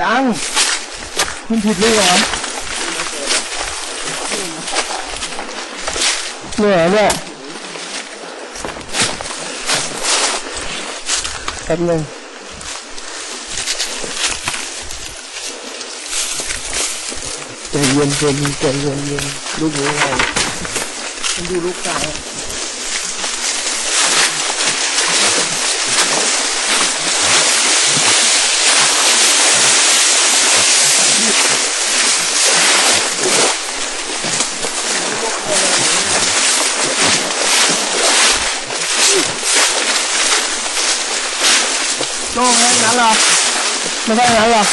ยังมันผิดเลยเหรอเนี่ยเนี่ยแป๊บนึงใจเย็นเย็นใจเย็นเย็นลูกนี้ไงมันดูลูกกาย โจ้ไม่งั้นเหรอ ไม่ใช่งั้นหรอ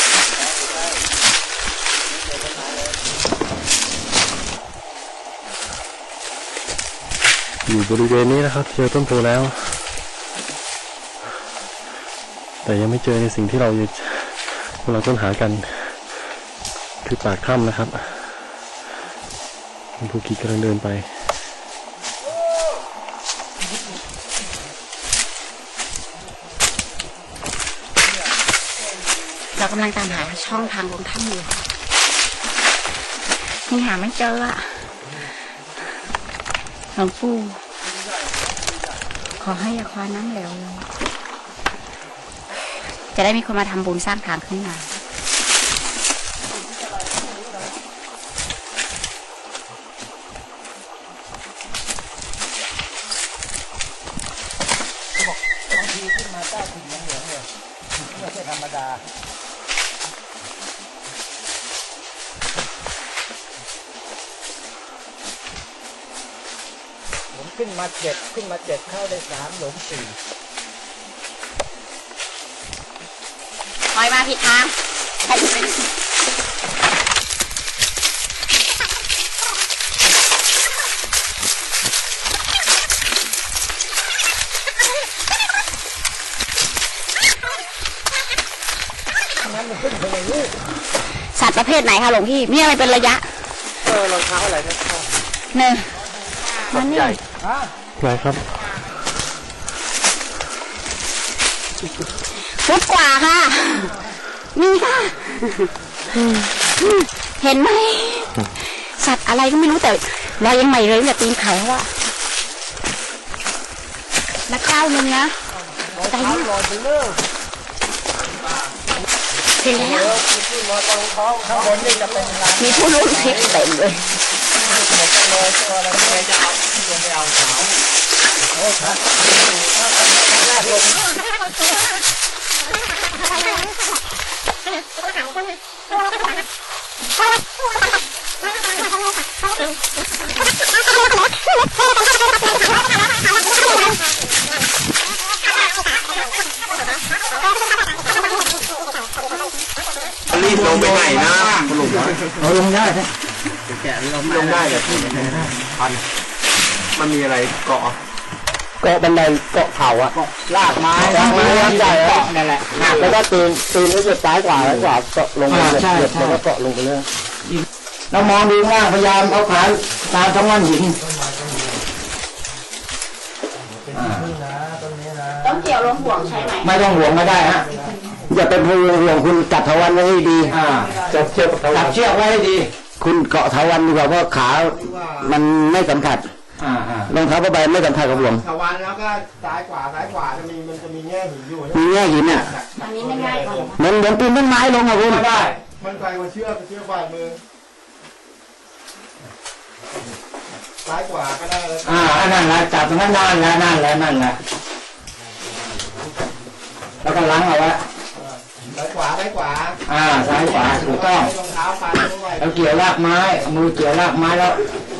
อยู่บริเวณนี้นะครับเจอต้นโพแล้ว แต่ยังไม่เจอในสิ่งที่เราจะกำลังค้นหากัน คือปากถ้ำนะครับคุณภูกิกำลังเดินไป เรากำลังตามหาช่องทางลงถ้ำอยู่นี่หาไม่เจออะหลวงปู่ขอให้อย่าคว้าน้ำเหลวลยจะได้มีคนมาทำบุญสร้างทางขึ้นมา ขึ้นมาเจ็ดขึ้นมาเจ็ดเข้าได้สามหลงสี่คอยมาผิดทางใครผิดไปสัตว์ประเภทไหนคะหลวงพี่ มีอะไรเป็นระยะ เออรองเท้าอะไรนะหนึ่ง มันนี่ไหนครับฟุตกว่าค่ะ นี่ค่ะ เห็นไหม สัตว์อะไรก็ไม่รู้แต่เรายังใหม่เลยแต่ตีนเขาอะแล้วก้าวหนึ่งนะใจเย็นรอไปเลิกเห็นแล้วที่มอตรงท้องข้างบนนี่จะเป็นร้านมีผู้ร่วมทริปเต็มเลยหมด เลยตัวอะไรไม่จะเอาที่ลงไปเอาขาวโอ้ครับรกลงรีบลงไปไหนนะเอาลงได้ ไหมลงได้เลยพันมันมีอะไรเกาะเกาะบันไดเกาะเขาอะลากไม้ลากไม้ลากใหญ่เกาะนั่นแหละแล้วก็ตีนตีนก็จะซ้ายขวาซ้ายขวาเกาะลงไปเหยียบแล้วก็เกาะลงไปเลยเรามองดูข้างล่างพยายามเอาขาตามช่องว่านหินต้องเกี่ยวลงห่วงใช่ไหมไม่ต้องห่วงไม่ได้ฮะอย่าเป็นห่วงห่วงคุณจับเถาวันไว้ให้ดีอ่าจับเชือกจับเชือกไว้ให้ดี คุณเกาะเถาวันดีกว่าเพราะขามันไม่สัมผัสอ่ารองเท้าผ้าใบไม่สัมผัสกับห่วงตะวันแล้วก็ซ้ายขวาซ้ายขวาจะมีมันจะมีแง่หินอยู่มีแง่หินอะอันนี้ไม่ง่ายกว่าเหมือนเหมือนปีนต้นไม้ลงอะคุณได้ มันไกลกว่าเชือกเชือกฝ่ามือซ้ายขวาก็ได้เลยอ่าอันนั่นแหละจับตรงนั้นนั่นแหละนั่นแหละนั่นแหละแล้วก็ล้างเอาไว้ ซ้ายขวาซ้ายขวาอ่าซ้ายขวาถูกต้องรองเท้าฟันด้วยแล้วเกี่ยวรากไม้เอามือเกี่ยวรากไม้แล้ว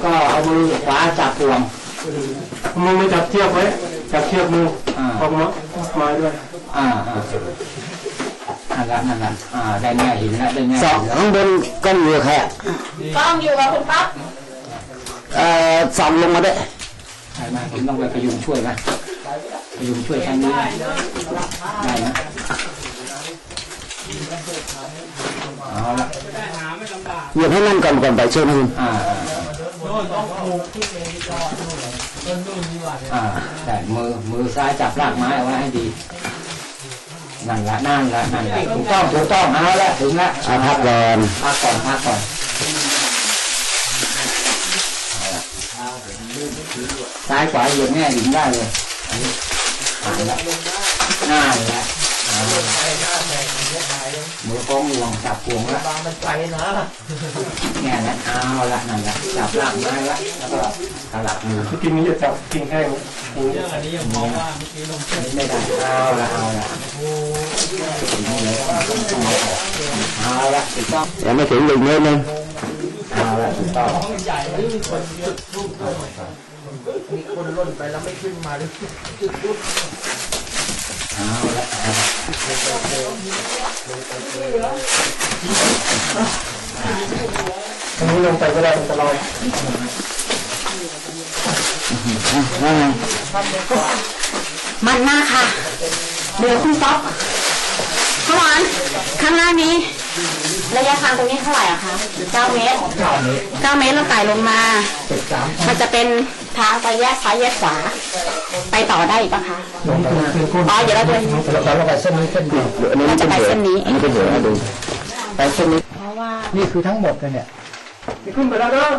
ก็เอามือขวาจับพวงมือไม่จับเทียบไว้จับเทียบมืออ่าออกมาไม้ด้วยอ่าอ่านั่นละนั่นละอ่าได้แง่หินแล้วได้แง่สองข้างบนก้อนเรือแค่กล้องอยู่กับคุณป๊อปเอ่อส่องลงมาด้วยใช่ไหมผมต้องไปพยุงช่วยนะพยุงช่วยทางนี้นะได้นะ เอาละเหยียบให้นั่นก่อนก่อนไปเชื่อมคุณอ่าอ่าอ่าแต่มือมือซ้ายจับรากไม้เอาไว้ให้ดีนั่นละนั่นละนั่นละถูกต้องถูกต้องเอาละถึงละอะพักก่อนพักก่อนพักก่อนซ้ายขวาเหยียบแม่หญิงได้เลยเอาละน่าเลยละเอาละ มือก้องห่วงจับห่วงละมันไปนะเนี่ยนะเอาละนั่นละจับหลังไม้ละแล้วก็สลับมือกินนี้จะจับกินแห้งเรื่องอันนี้ยังมองว่าเมื่อกี้ลงไม่ได้เอาละเอาละเอาละถูกต้องยังไม่ถึงหนึ่งเมตรนึงเอาละถูกต้องใหญ่เลยมีคนเยอะมีคนล่นไปแล้วไม่ขึ้นมาเลยเอาละเอาละอันนี้ลงไปก็ได้มันจะลอยมันมากค่ะ เดี๋ยวคุณป๊อปข้างหวานข้างล่างนี้ ระยะทางตรงนี้เท่าไหร่อะคะ9เมตรเก้าเมตร9เมตรเราไต่ลงมาสิบสามมันจะเป็นทางไปแยกซ้ายแยกขวา ไปต่อได้อีกปะคะลงไปนะอ๋อ เดี๋ยวเราจะเราเราไปเส้นนี้เส้นเดียวอันนี้เราจะไปเส้นนี้อันนี้เป็นเหวนะดูไปเส้นนี้ เพราะว่า นี่คือทั้งหมดเลยเนี่ยขึ้นไปแล้วเนาะ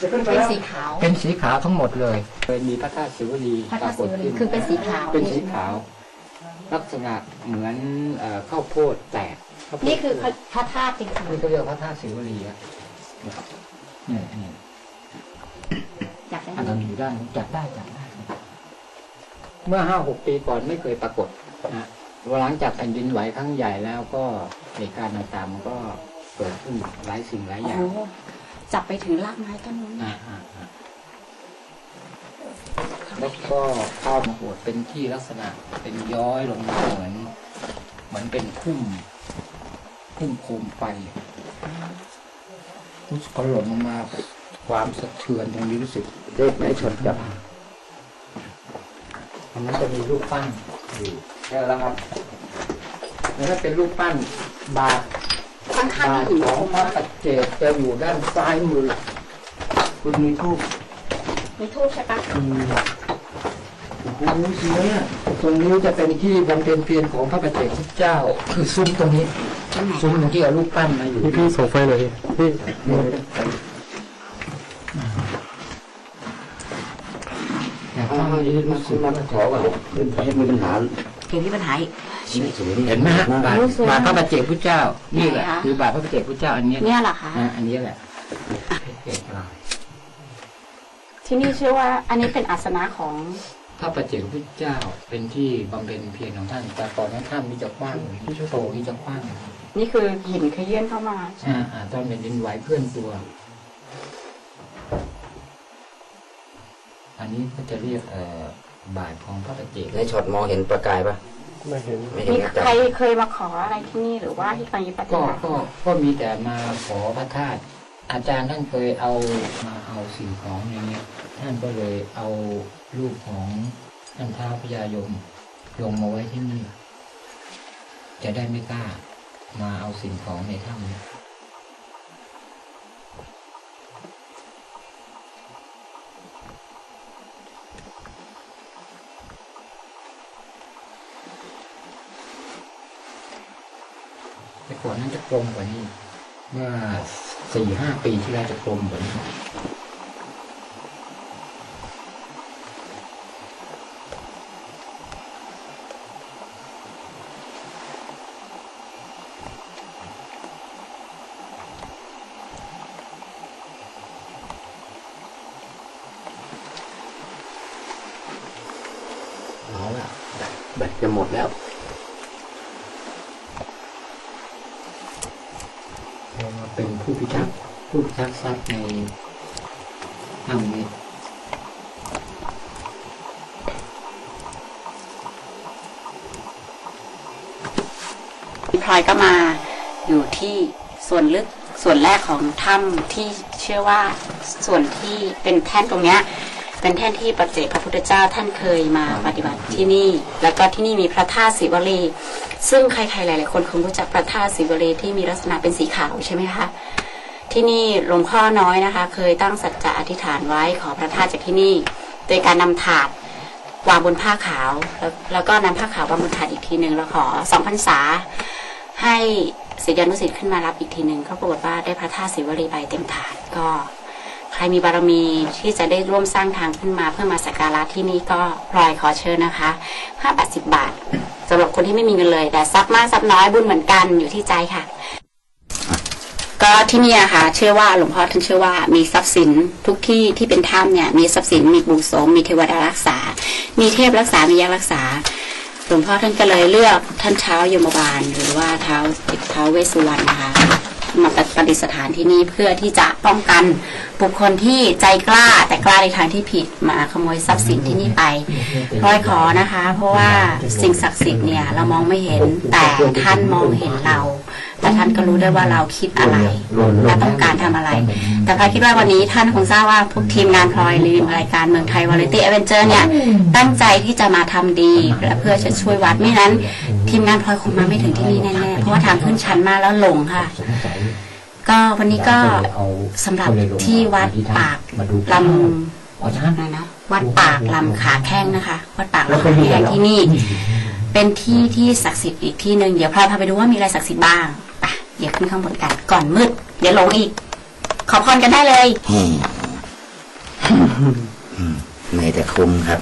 จะขึ้นไปเป็นแล้วสีขาว เป็นสีขาวทั้งหมดเลยเคยมีพระธาตุศิวลีพระปธารตุากศิฏวลีขึ้นคือเป็นสีขาว เป็นสีขาว ลักษณะเหมือนเอ่อข้าวโพดแตกข้าวโพด นี่คือพระธาตุจริงนี่ก็เรียกว่าพระธาตุศิวลีอะเนี่ยเนี่ยๆอยากได้อันนั้นอยู่ด้านนู้นจับได้จับได้ เมื่อห้าหกปีก่อนไม่เคยปรากฏนะหลังจากแผ่นดินไหวครั้งใหญ่แล้วก็เหตุการณ์ต่างๆมันก็เกิดขึ้นหลายสิ่งหลายอย่างโอ้จับไปถึงรากไม้ต้นนู้นอ่าอ่าอ่าแล้วก็เข้ามาโหดเป็นที่ลักษณะเป็นย้อยลงมาเหมือนเหมือนเป็นพุ่ม พุ่มโคมไฟรู้สึกพอหล่นลงมาความสะเทือนตรงนี้รู้สึกเลขไหนชนกับอันนั้นจะมีรูปปั้นอยู่ใช่แล้วครับแล้วถ้าเป็นรูปปั้นบาทข้างบาๆทที่หินของพระปัจเจกจะอยู่ด้านซ้ายมือ คุณมีทูปมีทูบใช่ปะมีโอ้โหเสียตรงนี้จะเป็นที่บำเพ็ญเพียรของพระปัจเจกพุทธเจ้า คือซุ้มตรงนี้ ตรงไหนซุ้มตรงที่เอารูปปั้นมาอยู่พี่พี่ส่งไฟหน่อยดิพี่นี่แต่ถ้าไม่ได้รู้สึกว่าขอว่ามีปัญหาเกี่ยวกับปัญหาอีกชีวิตเห็นไหมฮะบาทรู้สึกบาทพระปัจเจกพุทธเจ้า นี่แหละไหนคะคือบาทพระปัจเจกพุทธเจ้าอันเนี้ยเนี่ยเหรอคะอะอันนี้แหละเอกเราที่นี่ชื่อว่าอันนี้เป็นอาสนะของพ ระปัจเจกพุทธเจ้าเป็นที่บำเพ็ญเพียรของท่านแต่ก่อนนั้นท่านมีจะกว้างที่โตที่จะกว้างนี่คือหินขยื่นเข้ามาอ่าอ่าตอนเป็นดินไหวเคลื่อนตัว อันนี้ก็จะเรียกเอ่อบาทของพระปัจเจกในช็อตมองเห็นประกายปะไม่เห็นไม่เห็นมีนะจ๊ะใครเคยมาขออะไรที่นี่หรือว่าที่ไปปฏิก็บัติก็ก็มีแต่มาขอพระธาตุ อาจารย์ท่านเคยเอามาเอาสิ่งของอย่างเงี้ย ท่านก็เลยเอารูปของท่านท้าพญายมลงมาไว้ที่นี่ จะได้ไม่กล้ามาเอาสิ่งของในถ้ำนี้แต่ก่อนนั้นจะกลมกว่านี้ เมื่อ สี่ห้าปีที่แล้วจะกลมกว่านี้เอาละแบตจะหมดแล้ว เป็นผู้พิทักษ์ผู้พิทักษ์ทรัพย์ในถ้ำนี้พลอยก็มาอยู่ที่ส่วนลึกส่วนแรกของถ้ำที่เชื่อว่าส่วนที่เป็นแท่นตรงเนี้ย เป็นแท่นที่ปัจเจกพระพุทธเจ้าท่านเคยมาปฏิบัติที่นี่ แล้วก็ที่นี่มีพระธาตุศิวลี ซึ่งใครๆหลาย ๆ คนคงรู้จักพระธาตุศิวลีที่มีลักษณะเป็นสีขาวใช่ไหมคะที่นี่หลวงพ่อน้อยนะคะ เคยตั้งสัจจะอธิษฐานไว้ขอพระธาตุจากที่นี่ โดยการนำถาดวางบนผ้าขาว แล้วแล้วก็นำผ้าขาววางบนถาดอีกทีหนึ่งแล้วขอสองพรรษาให้ศิษยานุศิษย์ขึ้นมารับอีกทีหนึ่งก็ปรากฏว่าได้พระธาตุศิวลีใบเต็มถาดก็ ใครมีบารมีที่จะได้ร่วมสร้างทางขึ้นมาเพื่อมาสักการะที่นี่ก็พลอยขอเชิญนะคะห้าบาทสิบบาทสำหรับคนที่ไม่มีเงินเลย แต่ซับมากซับน้อยบุญเหมือนกันอยู่ที่ใจค่ะ ก็ที่นี่ค่ะ เชื่อว่าหลวงพ่อท่านเชื่อว่ามีทรัพย์สินทุกที่ที่เป็นถ้ำเนี่ย มีทรัพย์สินมีปู่โสมมีเทวดารักษา มีเทพรักษา มียักษ์รักษาหลวงพ่อท่านก็เลยเลือกท่านเช้ายมบาลหรือว่าเท้าเท้าเวสุวรรณนะคะ มาปฏิสถานที่นี่เพื่อที่จะป้องกันบุคคลที่ใจกล้าแต่กล้าในทางที่ผิดมาขโมยทรัพย์สินที่นี่ไปพลอยขอนะคะ เพราะว่าสิ่งศักดิ์สิทธิ์เนี่ยเรามองไม่เห็นแต่ท่านมองเห็นเรา และท่านก็รู้ได้ว่าเราคิดอะไรและต้องการทำอะไร แต่พลอยคิดว่าวันนี้ท่านคงทราบว่าพวกทีมงานพลอยลืมรายการเมืองไทยวาไรตี้เอเวนเจอร์เนี่ย ตั้งใจที่จะมาทำดีและเพื่อจะช่วยวัดไม่นั้น ทีมงานพลอยคงมาไม่ถึงที่นี่แน่ๆเพราะว่าทางขึ้นชันมากแล้วหลงค่ะก็วันนี้ก็สำหรับที่วัดปากลำอะไรนะวัดปากลำขาแข้งนะคะ วัดปากลำขาแข้งที่นี่ เป็นที่ที่ศักดิ์สิทธิ์อีกที่หนึ่งเดี๋ยวพลอยพาไปดูว่ามีอะไรศักดิ์สิทธิ์บ้างไป เดี๋ยวขึ้นข้างบนกัน ก่อนมืด เดี๋ยวหลงอีก ขอพรกันได้เลยไม่แต่คุ้มครับ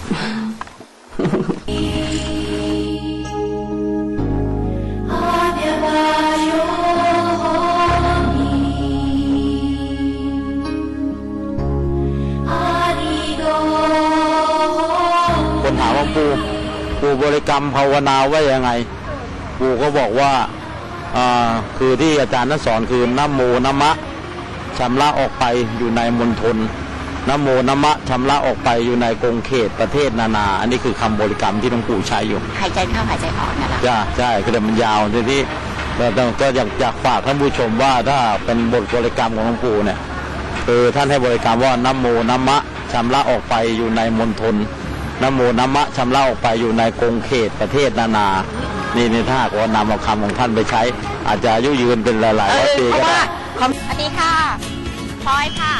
คนถามว่าปู่ปู่บริกรรมภาวนาว่ายังไง ปู่ก็บอกว่า คือที่อาจารย์นั้นสอนคือนะโมนะมะชำระออกไปอยู่ในมณฑลนะโมนะมะชำระออกไปอยู่ในกรงเขตประเทศนานา อันนี้คือคำบริกรรมที่หลวงปู่ใช้อยู่หายใจเข้าหายใจออกนั่นแหละจ้าใช่ก็เดี๋ยวมันยาวทีนี้ก็ต้องก็อยากอยากฝากท่านผู้ชมว่าถ้าเป็นบทบริกรรมของหลวงปู่เนี่ยคือท่านให้บริกรรมว่านะโมนะมะชำระออกไปอยู่ในมณฑลนะโมนะมะชำระออกไปอยู่ในกรงเขตประเทศนานา นี่นี่ถ้าหากว่านำเอาคำของท่านไปใช้ อาจจะอายุยืนเป็นหลายๆร้อยปีก็ได้ว่าสวัสดีค่ะพลอยค่ะ